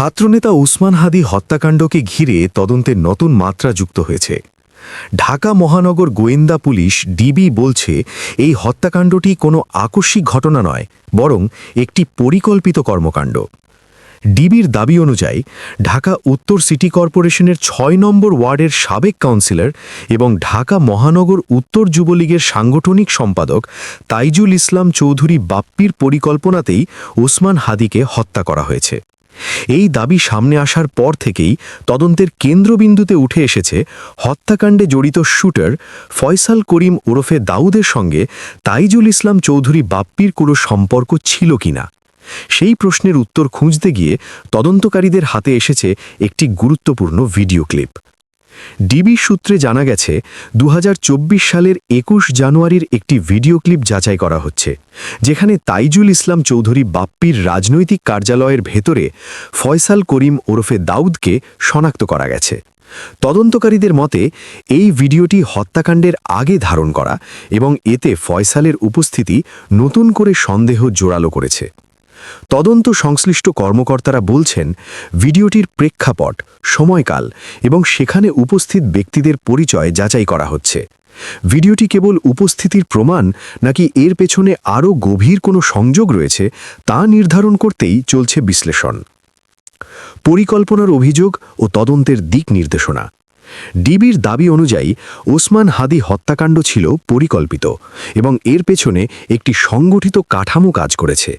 ছাত্রনেতা উসমান হাদি হত্যাকাণ্ডকে ঘিরে তদন্তের নতুন মাত্রা যুক্ত হয়েছে। ঢাকা মহানগর গোয়েন্দা পুলিশ ডিবি বলছে, এই হত্যাকাণ্ডটি কোনো আকস্মিক ঘটনা নয়, বরং একটি পরিকল্পিত কর্মকাণ্ড। ডিবির দাবি অনুযায়ী, ঢাকা উত্তর সিটি কর্পোরেশনের ছয় নম্বর ওয়ার্ডের সাবেক কাউন্সিলর এবং ঢাকা মহানগর উত্তর যুবলীগের সাংগঠনিক সম্পাদক তাইজুল ইসলাম চৌধুরী বাপ্পির পরিকল্পনাতেই ওসমান হাদিকে হত্যা করা হয়েছে। এই দাবি সামনে আসার পর থেকেই তদন্তের কেন্দ্রবিন্দুতে উঠে এসেছে হত্যাকাণ্ডে জড়িত শুটার ফয়সাল করিম ওরফে দাউদের সঙ্গে তাইজুল ইসলাম চৌধুরী বাপ্পির কোনো সম্পর্ক ছিল কিনা সেই প্রশ্নের উত্তর খুঁজতে গিয়ে তদন্তকারীদের হাতে এসেছে একটি গুরুত্বপূর্ণ ভিডিও ক্লিপ। ডিবি সূত্রে জানা গেছে দু হাজার চব্বিশ সালের একুশ জানুয়ারির একটি ভিডিও ক্লিপ যাচাই করা হচ্ছে, যেখানে তাইজুল ইসলাম চৌধুরী বাপ্পির রাজনৈতিক কার্যালয়ের ভেতরে ফয়সাল করিম ওরফে দাউদকে শনাক্ত করা গেছে। তদন্তকারীদের মতে, এই ভিডিওটি হত্যাকাণ্ডের আগে ধারণ করা এবং এতে ফয়সালের উপস্থিতি নতুন করে সন্দেহ জোরালো করেছে। তদন্ত সংশ্লিষ্ট কর্মকর্তারা বলছেন, ভিডিওটির প্রেক্ষাপট, সময়কাল এবং সেখানে উপস্থিত ব্যক্তিদের পরিচয় যাচাই করা হচ্ছে। ভিডিওটি কেবল উপস্থিতির প্রমাণ নাকি এর পেছনে আরও গভীর কোনো সংযোগ রয়েছে তা নির্ধারণ করতেই চলছে বিশ্লেষণ। পরিকল্পনার অভিযোগ ও তদন্তের দিক নির্দেশনা। ডিবির দাবি অনুযায়ী, ওসমান হাদি হত্যাকাণ্ড ছিল পরিকল্পিত এবং এর পেছনে একটি সংগঠিত কাঠামো কাজ করেছে।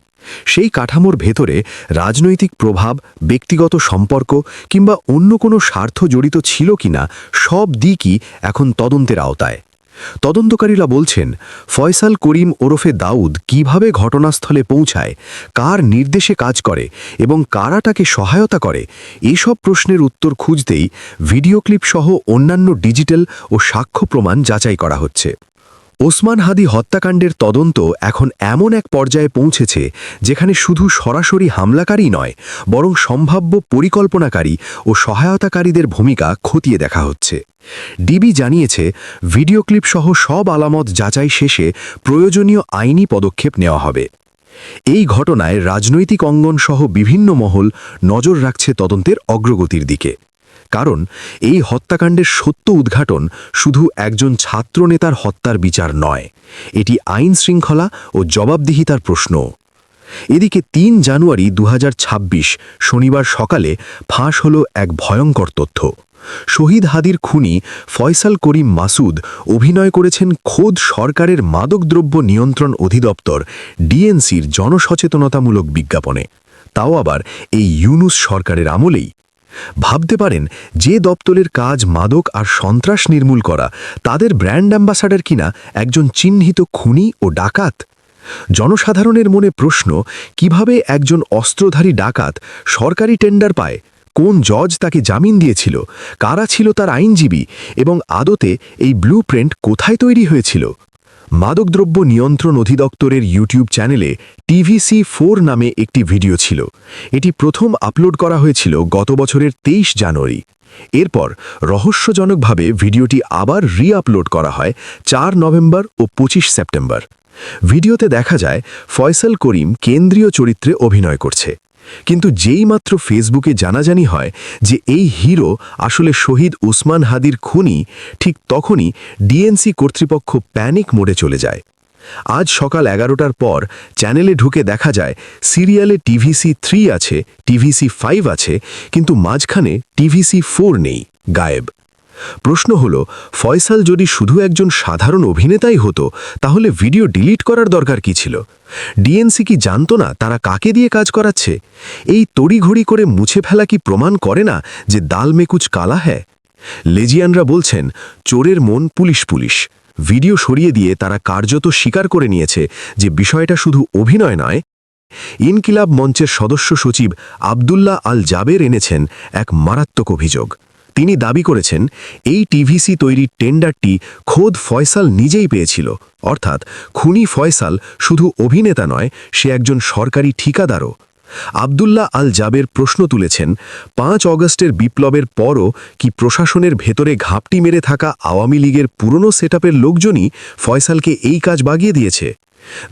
সেই কাঠামোর ভেতরে রাজনৈতিক প্রভাব, ব্যক্তিগত সম্পর্ক কিংবা অন্য কোনো স্বার্থ জড়িত ছিল কিনা সব দিকই এখন তদন্তের আওতায়। তদন্তকারীরা বলছেন, ফয়সাল করিম ওরফে দাউদ কীভাবে ঘটনাস্থলে পৌঁছায়, কার নির্দেশে কাজ করে এবং কারা তাকে সহায়তা করে, এসব প্রশ্নের উত্তর খুঁজতেই ভিডিও ক্লিপ সহ অন্যান্য ডিজিটাল ও সাক্ষ্য প্রমাণ যাচাই করা হচ্ছে। ওসমান হাদি হত্যাকাণ্ডের তদন্ত এখন এমন এক পর্যায়ে পৌঁছেছে যেখানে শুধু সরাসরি হামলাকারী নয়, বরং সম্ভাব্য পরিকল্পনাকারী ও সহায়তাকারীদের ভূমিকা খতিয়ে দেখা হচ্ছে। ডিবি জানিয়েছে ভিডিও ক্লিপ সহ সব আলামত যাচাই শেষে প্রয়োজনীয় আইনি পদক্ষেপ নেওয়া হবে। এই ঘটনায় রাজনৈতিক অঙ্গন সহ বিভিন্ন মহল নজর রাখছে তদন্তের অগ্রগতির দিকে। কারণ এই হত্যাকাণ্ডের সত্য উদ্ঘাটন শুধু একজন ছাত্রনেতার হত্যার বিচার নয়, এটি আইন শৃঙ্খলা ও জবাবদিহিতার প্রশ্ন। এদিকে তিন জানুয়ারি দু হাজার ছাব্বিশ শনিবার সকালে ফাঁস হল এক ভয়ঙ্কর তথ্য। শহীদ হাদির খুনি ফয়সাল করিম মাসুদ অভিনয় করেছেন খোদ সরকারের মাদকদ্রব্য নিয়ন্ত্রণ অধিদপ্তর ডিএনসির জনসচেতনতামূলক বিজ্ঞাপনে। তাও আবার এই ইউনুস সরকারের আমলেই ভাবতে পারেন যে দপ্তরের কাজ মাদক আর সন্ত্রাস নির্মূল করা তাদের ব্র্যান্ড অ্যাম্বাসাডার কিনা একজন চিহ্নিত খুনি ও ডাকাত? জনসাধারণের মনে প্রশ্ন, কীভাবে একজন অস্ত্রধারী ডাকাত সরকারি টেন্ডার পায়? কোন জজ তাকে জামিন দিয়েছিল? কারা ছিল তার আইনজীবী? এবং আদতে এই ব্লু কোথায় তৈরি হয়েছিল? মাদকদ্রব্য নিয়ন্ত্রণ অধিদপ্তরের ইউটিউব চ্যানেলে টিভিসি ফোর নামে একটি ভিডিও ছিল। এটি প্রথম আপলোড করা হয়েছিল গত বছরের তেইশ জানুয়ারি। এরপর রহস্যজনকভাবে ভিডিওটি আবার রি আপলোড করা হয় চার নভেম্বর ও পঁচিশ সেপ্টেম্বর। ভিডিওতে দেখা যায়, ফয়সাল করিম কেন্দ্রীয় চরিত্রে অভিনয় করছে। কিন্তু যেই মাত্র ফেসবুকে জানাজানি হয় যে এই হিরো আসলে শহীদ উসমান হাদির খুনি, ঠিক তখনই ডিএনসি কর্তৃপক্ষ প্যানিক মোডে চলে যায়। আজ সকাল এগারোটার পর চ্যানেলে ঢুকে দেখা যায়, সিরিয়ালে টিভিসি থ্রি আছে, টিভিসি ফাইভ আছে, কিন্তু মাঝখানে টিভিসি ফোর নেই, গায়েব। প্রশ্ন হল, ফয়সাল যদি শুধু একজন সাধারণ অভিনেতাই হতো, তাহলে ভিডিও ডিলিট করার দরকার কি ছিল? ডিএনসি কি জানত না তারা কাকে দিয়ে কাজ করাচ্ছে? এই তড়িঘড়ি করে মুছে ফেলা কি প্রমাণ করে না যে দাল মেকুচ কালা হ্যায়? লেজিয়ানরা বলছেন, চোরের মন পুলিশ পুলিশ। ভিডিও সরিয়ে দিয়ে তারা কার্যত স্বীকার করে নিয়েছে যে বিষয়টা শুধু অভিনয় নয়। ইনকিলাব মঞ্চের সদস্য সচিব আবদুল্লাহ আল জাবের এনেছেন এক মারাত্মক অভিযোগ। তিনি দাবি করেছেন, এই টিভিসি তৈরির টেন্ডারটি খোদ ফয়সাল নিজেই পেয়েছিল। অর্থাৎ খুনি ফয়সাল শুধু অভিনেতা নয়, সে একজন সরকারি ঠিকাদারও। আবদুল্লাহ আল জাবের প্রশ্ন তুলেছেন, পাঁচ অগস্টের বিপ্লবের পরও কি প্রশাসনের ভেতরে ঘাপটি মেরে থাকা আওয়ামী লীগের পুরনো সেটআপের লোকজনই ফয়সালকে এই কাজ বাগিয়ে দিয়েছে?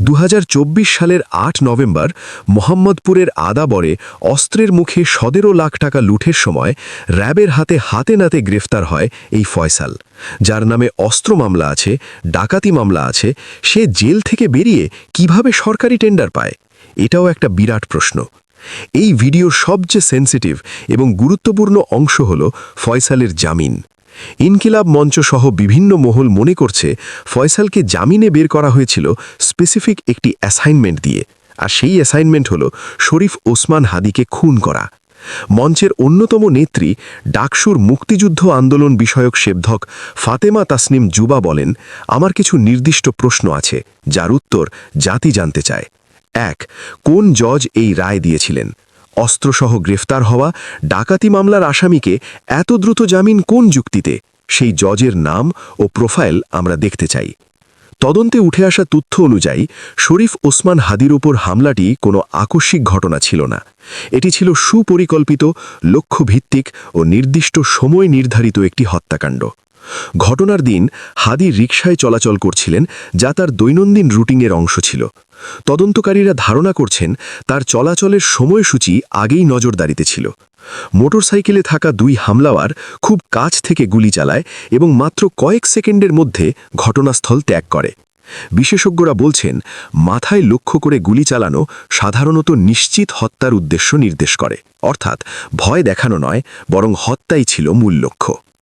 দু হাজার চব্বিশ সালের আট নভেম্বর মোহাম্মদপুরের আদাবরে অস্ত্রের মুখে সতেরো লাখ টাকা লুঠের সময় র্যাবের হাতে হাতে নাতে গ্রেফতার হয় এই ফয়সাল। যার নামে অস্ত্র মামলা আছে, ডাকাতি মামলা আছে, সে জেল থেকে বেরিয়ে কীভাবে সরকারি টেন্ডার পায়? এটাও একটা বিরাট প্রশ্ন। এই ভিডিওর সবচেয়ে সেন্সিটিভ এবং গুরুত্বপূর্ণ অংশ হল ফয়সালের জামিন। ইনকিলাব মঞ্চ সহ বিভিন্ন মহল মনে করছে ফয়সালকে জামিনে বের করা হয়েছিল স্পেসিফিক একটি অ্যাসাইনমেন্ট দিয়ে, আর সেই অ্যাসাইনমেন্ট হল শরীফ ওসমান হাদিকে খুন করা। মঞ্চের অন্যতম নেত্রী ডাকসুর মুক্তিযুদ্ধ আন্দোলন বিষয়ক সেবধক ফাতেমা তাসনিম জুবা বলেন, আমার কিছু নির্দিষ্ট প্রশ্ন আছে, যার উত্তর জাতি জানতে চায়। এক, কোন জজ এই রায় দিয়েছিলেন? অস্ত্রসহ গ্রেফতার হওয়া ডাকাতি মামলার আসামিকে এত দ্রুত জামিন কোন যুক্তিতে? সেই জজের নাম ও প্রোফাইল আমরা দেখতে চাই। তদন্তে উঠে আসা তথ্য অনুযায়ী, শরীফ ওসমান হাদির ওপর হামলাটি কোনো আকস্মিক ঘটনা ছিল না। এটি ছিল সুপরিকল্পিত, লক্ষ্যভিত্তিক ও নির্দিষ্ট সময় নির্ধারিত একটি হত্যাকাণ্ড। ঘটনার দিন হাদি রিকশায় চলাচল করছিলেন যা তার দৈনন্দিন রুটিনের অংশ ছিল। তদন্তকারীরা ধারণা করছেন তার চলাচলের সময়সূচি আগেই নজরদারিতে ছিল। মোটরসাইকেলে থাকা দুই হামলাওয়ার খুব কাছ থেকে গুলি চালায় এবং মাত্র কয়েক সেকেন্ডের মধ্যে ঘটনাস্থল ত্যাগ করে। বিশেষজ্ঞরা বলছেন, মাথায় লক্ষ্য করে গুলি চালানো সাধারণত নিশ্চিত হত্যার উদ্দেশ্য নির্দেশ করে। অর্থাৎ ভয় দেখানো নয়, বরং হত্যাই ছিল মূল লক্ষ্য।